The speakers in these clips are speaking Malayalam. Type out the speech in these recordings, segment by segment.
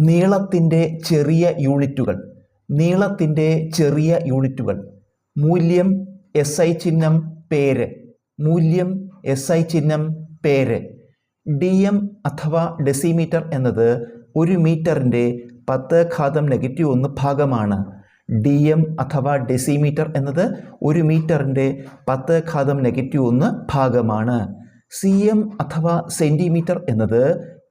നീളത്തിന്റെ ചെറിയ യൂണിറ്റുകൾ നീളത്തിന്റെ ചെറിയ യൂണിറ്റുകൾ. മൂല്യം എസ് ഐ ചിഹ്നം പേര് മൂല്യം എസ് ഐ ചിഹ്നം പേര്. ഡി എം അഥവാ ഡെസിമീറ്റർ എന്നത് ഒരു മീറ്ററിന്റെ പത്ത് ഘാതം നെഗറ്റീവ് ഒന്ന് ഭാഗമാണ്. ഡി എം അഥവാ ഡെസിമീറ്റർ എന്നത് ഒരു മീറ്ററിന്റെ പത്ത് ഘാതം നെഗറ്റീവ് ഒന്ന് ഭാഗമാണ്. സി എം അഥവാ സെന്റിമീറ്റർ എന്നത്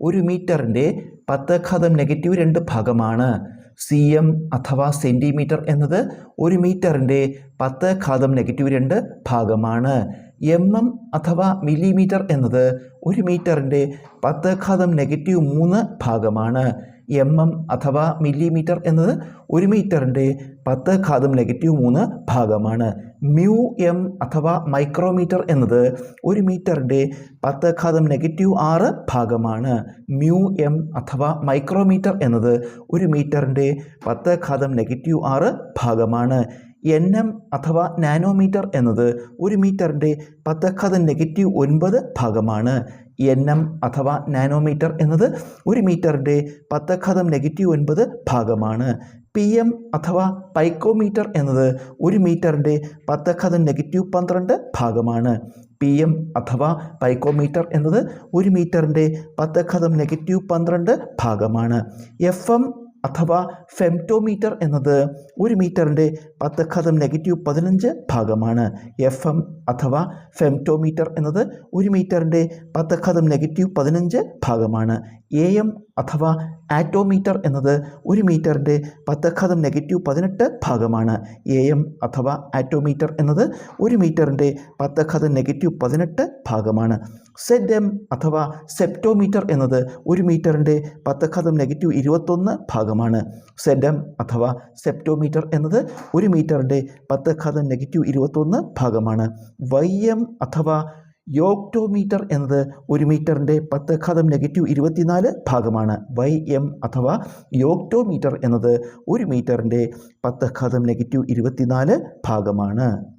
ഒരു മീറ്ററിന്റെ പത്ത് ഘാതം നെഗറ്റീവ് രണ്ട് ഭാഗമാണ്. സി എം അഥവാ സെന്റിമീറ്റർ എന്നത് ഒരു മീറ്ററിന്റെ പത്ത് ഘാതം നെഗറ്റീവ് രണ്ട് ഭാഗമാണ്. എം എം അഥവാ മില്ലിമീറ്റർ എന്നത് ഒരു മീറ്ററിന്റെ പത്ത് ഘാതം നെഗറ്റീവ് മൂന്ന് ഭാഗമാണ്. എം എം അഥവാ മില്ലിമീറ്റർ എന്നത് ഒരു മീറ്ററിന്റെ പത്ത് ഘാതം നെഗറ്റീവ് മൂന്ന് ഭാഗമാണ്. മ്യൂ എം അഥവാ മൈക്രോമീറ്റർ എന്നത് ഒരു മീറ്ററിന്റെ പത്ത് ഘാതം നെഗറ്റീവ് ആറ് ഭാഗമാണ്. മ്യൂ എം അഥവാ മൈക്രോമീറ്റർ എന്നത് ഒരു മീറ്ററിന്റെ പത്ത് ഘാതം നെഗറ്റീവ് ആറ് ഭാഗമാണ്. എൻ എം അഥവാ നാനോമീറ്റർ എന്നത് ഒരു മീറ്ററിന്റെ പത്തഘാതം നെഗറ്റീവ് ഒൻപത് ഭാഗമാണ്. എൻ എം അഥവാ നാനോമീറ്റർ എന്നത് ഒരു മീറ്ററിന്റെ പത്തഘാതം നെഗറ്റീവ് ഒൻപത് ഭാഗമാണ്. പി എം അഥവാ പൈക്കോമീറ്റർ എന്നത് ഒരു മീറ്ററിന്റെ പത്തഘാതം നെഗറ്റീവ് പന്ത്രണ്ട് ഭാഗമാണ്. പി എം അഥവാ പൈക്കോമീറ്റർ എന്നത് ഒരു മീറ്ററിന്റെ പത്തഘാതം നെഗറ്റീവ് പന്ത്രണ്ട് ഭാഗമാണ്. എഫ് എം അഥവാ ഫെംറ്റോമീറ്റർ എന്നത് ഒരു മീറ്ററിന്റെ പത്ത് ഘാതം നെഗറ്റീവ് പതിനഞ്ച് ഭാഗമാണ്. എഫ് എം അഥവാ ഫെംറ്റോമീറ്റർ എന്നത് ഒരു മീറ്ററിന്റെ പത്ത് ഘാതം നെഗറ്റീവ് പതിനഞ്ച് ഭാഗമാണ്. എ എം അഥവാ ആറ്റോമീറ്റർ എന്നത് ഒരു മീറ്ററിന്റെ പത്ത് ഘാതം നെഗറ്റീവ് പതിനെട്ട് ഭാഗമാണ്. എ എം അഥവാ ആറ്റോമീറ്റർ എന്നത് ഒരു മീറ്ററിന്റെ പത്ത് ഘാതം നെഗറ്റീവ് പതിനെട്ട് ഭാഗമാണ്. സെഡ് എം അഥവാ സെപ്റ്റോമീറ്റർ എന്നത് ഒരു മീറ്ററിന്റെ പത്ത് ഘാതം നെഗറ്റീവ് ഇരുപത്തൊന്ന് ഭാഗമാണ്. സെഡ് എം അഥവാ സെപ്റ്റോമീറ്റർ എന്നത് ഒരു മീറ്ററിന്റെ പത്ത് ഘാതം നെഗറ്റീവ് ഇരുപത്തൊന്ന് ഭാഗമാണ്. വൈ എം അഥവാ യോക്ടോമീറ്റർ എന്നത് ഒരു മീറ്ററിന്റെ പത്ത് ഘാതം നെഗറ്റീവ് ഇരുപത്തിനാല് ഭാഗമാണ്. വൈ എം അഥവാ യോക്ടോമീറ്റർ എന്നത് ഒരു മീറ്ററിന്റെ പത്ത് ഘാതം നെഗറ്റീവ് ഇരുപത്തിനാല് ഭാഗമാണ്.